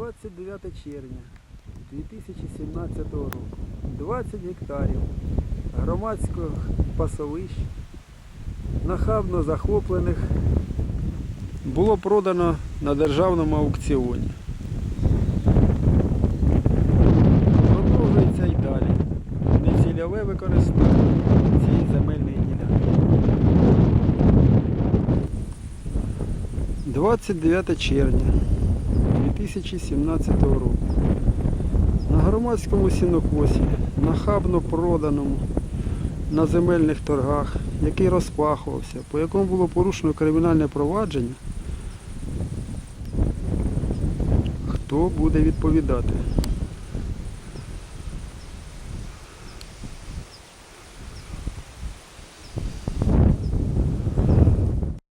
29 червня 2017 року. 20 гектарів громадських пасовищ, нахабно захоплених, було продано на державному аукціоні. Продовжується й далі. Нецільове використання цієї земельної ділянки. 29 червня 2017 року. На громадському сінокосі, нахабно проданому на земельних торгах, який розпахувався, по якому було порушено кримінальне провадження, хто буде відповідати?